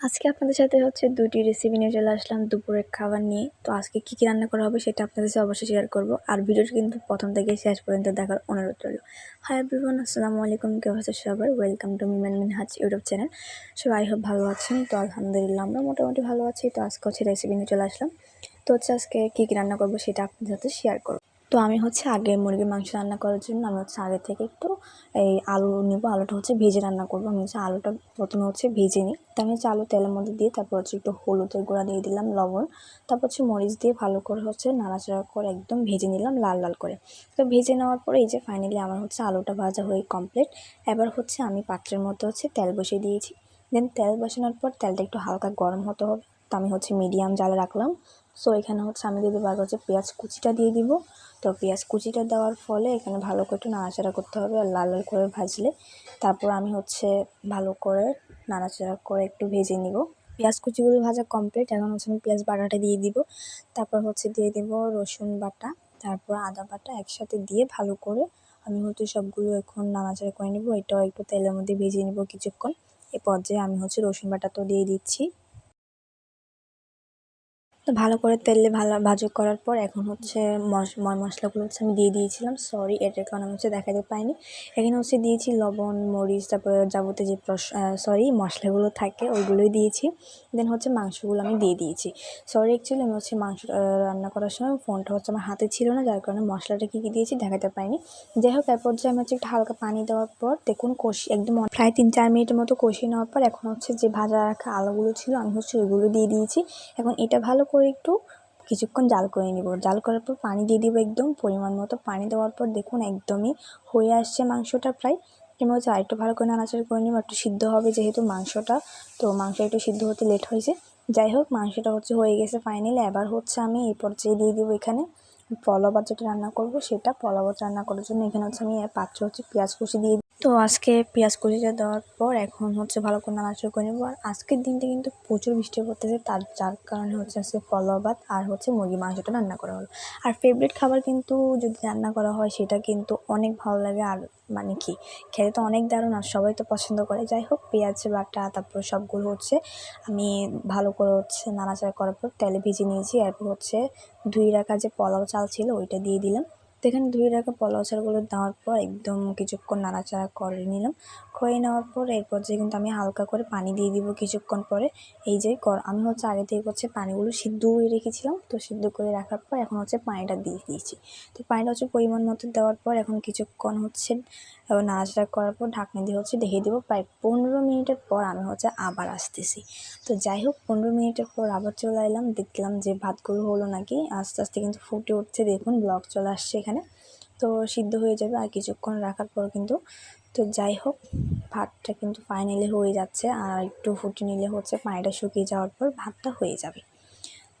আজকে আপনাদের সাথে হচ্ছে দুটি রেসিপি নিয়ে চলে আসলাম দুপুরের খাবার নিয়ে। তো আজকে কী কী রান্না করা হবে সেটা আপনাদের সাথে অবশ্যই শেয়ার করব। আর ভিডিওটি কিন্তু প্রথম থেকে শেষ পর্যন্ত দেখার অনুরোধ রইল। হাই এভরিওয়ান আসসালামু আলাইকুম কেউ আছে সবাই? Welcome to মিমেন Minhaj YouTube channel so I hope ভালো আছেন। তো আলহামদুলিল্লাহ, আমরা মোটামুটি ভালো আছি। তো আজকে হচ্ছে রেসিপি নিয়ে চলে আসলাম। তো হচ্ছে আজকে কী কী রান্না করব সেটা আপনাদের সাথে শেয়ার করব। তো আমি হচ্ছে আগে মুরগির মাংস রান্না করার জন্য আমি হচ্ছে আগে থেকে একটু এই আলু নেব, আলুটা হচ্ছে ভেজে রান্না করব। আমি হচ্ছে আলুটা প্রথমে হচ্ছে ভেজে নিই। তো আমি হচ্ছে আলু তেলের মধ্যে দিয়ে তারপর হচ্ছে একটু হলুদের গুঁড়া দিয়ে দিলাম, লবণ। তারপর হচ্ছে মরিচ দিয়ে ভালো করে হচ্ছে নাড়াচাড়া করে একদম ভেজে নিলাম লাল লাল করে। তো ভেজে নেওয়ার পরে এই যে ফাইনালি আমার হচ্ছে আলুটা ভাজা হয়ে কমপ্লিট এবার হচ্ছে আমি পাত্রের মধ্যে হচ্ছে তেল বসিয়ে দিয়েছি। দেন তেল বসানোর পর তেলটা একটু হালকা গরম হতে হবে। তো আমি হচ্ছে মিডিয়াম জালে রাখলাম। সো এখানে হচ্ছে আমি দিয়ে দেবো আগে হচ্ছে পেঁয়াজ কুচিটা দিয়ে দিব। তো পেঁয়াজ কুচিটা দেওয়ার ফলে এখানে ভালো করে একটু নাড়াচাড়া করতে হবে আর লাল লাল করে ভাজলে তারপর আমি হচ্ছে ভালো করে নাড়াচাড়া করে একটু ভেজে নিব। পেঁয়াজ কুচিগুলো ভাজা কমপ্লিট এখন হচ্ছে আমি পেঁয়াজ বাটাটা দিয়ে দিব। তারপর হচ্ছে দিয়ে দিব রসুন বাটা, তারপর আদা বাটা একসাথে দিয়ে ভালো করে আমি হচ্ছে সবগুলো এখন নাড়াচাড়া করে নেব। এটাও একটু তেলের মধ্যে ভেজে নেব কিছুক্ষণ। এ পর্যায়ে আমি হচ্ছে রসুন বাটা তো দিয়ে দিচ্ছি। তো ভালো করে তেলে ভালো ভাজা করার পর এখন হচ্ছে ময় মশলাগুলো হচ্ছে আমি দিয়ে দিয়েছিলাম। সরি এটার কারণে আমি হচ্ছে দেখাতে পাইনি। এখানে হচ্ছে দিয়েছি লবণ, মরিচ, তারপরে যাবতীয় যে সরি মশলাগুলো থাকে ওইগুলোই দিয়েছি। দেন হচ্ছে মাংসগুলো আমি দিয়ে দিয়েছি। সরি অ্যাকচুয়ালি আমি হচ্ছে মাংস রান্না করার সময় ফোনটা হচ্ছে আমার হাতে ছিল না, যার কারণে মশলাটা কী কী দিয়েছি দেখাতে পাইনি। যাই হোক, এরপর যে আমি হচ্ছে একটু হালকা পানি দেওয়ার পর দেখুন কষি, একদম প্রায় তিন চার মিনিটের মতো কষিয়ে নেওয়ার পর এখন হচ্ছে যে ভাজা রাখা আলুগুলো ছিল আমি হচ্ছে ওইগুলো দিয়ে দিয়েছি। এখন এটা ভালো করে একটু কিছুক্ষণ জাল করে নিব। জাল করার পর পানি দিয়ে দিব একদম পরিমাণ মতো। পানি দেওয়ার পর দেখুন একদমই হয়ে আসছে মাংসটা প্রায়। এর মধ্যে আরেকটু ভালো করে নাড়াচাড়া করে নিব, একটু সিদ্ধ হবে যেহেতু মাংসটা। তো মাংস একটু সিদ্ধ হতে লেট হয়েছে। যাই হোক, মাংসটা হচ্ছে হয়ে গেছে ফাইনালি এবার হচ্ছে আমি এই পর্যায়ে দিয়ে দিব এখানে পলাবাত যেটা রান্না করব। সেটা পলাবাত রান্না করার জন্য এখানে হচ্ছে আমি পাত্র হচ্ছে পেঁয়াজ কুচি দিয়ে তো আজকে পেঁয়াজ কুচিটা দেওয়ার পর এখন হচ্ছে ভালো করে নাড়াচাড়া করে নেব। আর আজকের দিনটা কিন্তু প্রচুর বৃষ্টি পড়তেছে, তার, যার কারণে হচ্ছে আজকে পোলাও ভাত আর হচ্ছে মুরগি মাংসটা রান্না করা হলো। আর ফেভারিট খাবার কিন্তু যদি রান্না করা হয়, সেটা কিন্তু অনেক ভালো লাগে। আর মানে কি, খেতে তো অনেক দারুণ আর সবাই তো পছন্দ করে। যাই হোক, পেঁয়াজ, বাটা, তারপর সবগুলো হচ্ছে আমি ভালো করে হচ্ছে নাড়াচাড়া করার পর তেলে ভেজে নিয়েছি। এরপর হচ্ছে ধুয়ে রাখা যে পোলাও চাল ছিল, ওইটা দিয়ে দিলাম। তো এখানে ধুয়ে রাখা পোলাও শাকগুলো দেওয়ার পর একদম কিছুক্ষণ নাড়াচাড়া করে নিলাম। করে নেওয়ার পর এরপর যে কিন্তু আমি হালকা করে পানি দিয়ে দিব কিছুক্ষণ পরে। এই যে আমি হচ্ছে আগে থেকে হচ্ছে পানিগুলো সিদ্ধ করে রেখেছিলাম। তো সিদ্ধ করে রাখার পর এখন হচ্ছে পানিটা দিয়ে দিয়েছি। তো পানিটা হচ্ছে পরিমাণ মতো দেওয়ার পর এখন কিছুক্ষণ হচ্ছে নাড়াচাড়া করার পর ঢাকনি দিয়ে হচ্ছে দেখে দেবো। প্রায় পনেরো মিনিটের পর আমি হচ্ছে আবার আসতেছি। তো যাই হোক, পনেরো মিনিটের পর আবার চলে এলাম। দেখলাম যে ভাতগুলো হলো নাকি, আস্তে আস্তে কিন্তু ফুটে উঠছে। দেখুন ব্লক চলে আসছে এখানে। তো সিদ্ধ হয়ে যাবে আর কিছুক্ষণ রাখার পর কিন্তু তো যাই হোক, ভাতটা কিন্তু ফাইনালি হয়ে যাচ্ছে আর একটু ফুটে নিলে হচ্ছে পানিটা শুকিয়ে যাওয়ার পর ভাতটা হয়ে যাবে।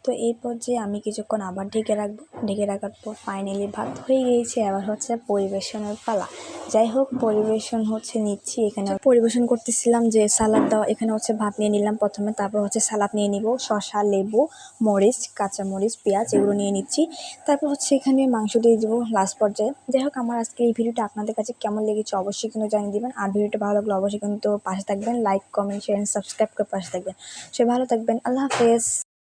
তো এই পর্যায়ে আমি কিছুক্ষণ আবার ঢেকে রাখব। ঢেকে রাখার পর ফাইনালি ভাত হয়ে গিয়েছে আবার হচ্ছে পরিবেশনের পালা। যাই হোক, পরিবেশন হচ্ছে নিচ্ছি এখানে। পরিবেশন করতেছিলাম যে সালাদ দেওয়া, এখানে হচ্ছে ভাত নিয়ে নিলাম প্রথমে, তারপর হচ্ছে সালাদ নিয়ে নিব। শসা, লেবু, মরিচ কাঁচা মরিচ পেঁয়াজ, এগুলো নিয়ে নিচ্ছি। তারপর হচ্ছে এখানে মাংস দিয়ে দেবো লাস্ট পর্যায়ে। যাই হোক, আমার আজকে এই ভিডিওটা আপনাদের কাছে কেমন লেগেছে অবশ্যই কিন্তু জানিয়ে দেবেন। আর ভিডিওটা ভালো লাগলে অবশ্যই কিন্তু পাশে থাকবেন। লাইক কমেন্ট শেয়ার সাবস্ক্রাইব করে পাশে থাকবেন। সে ভালো থাকবেন। আল্লাহ হাফেজ।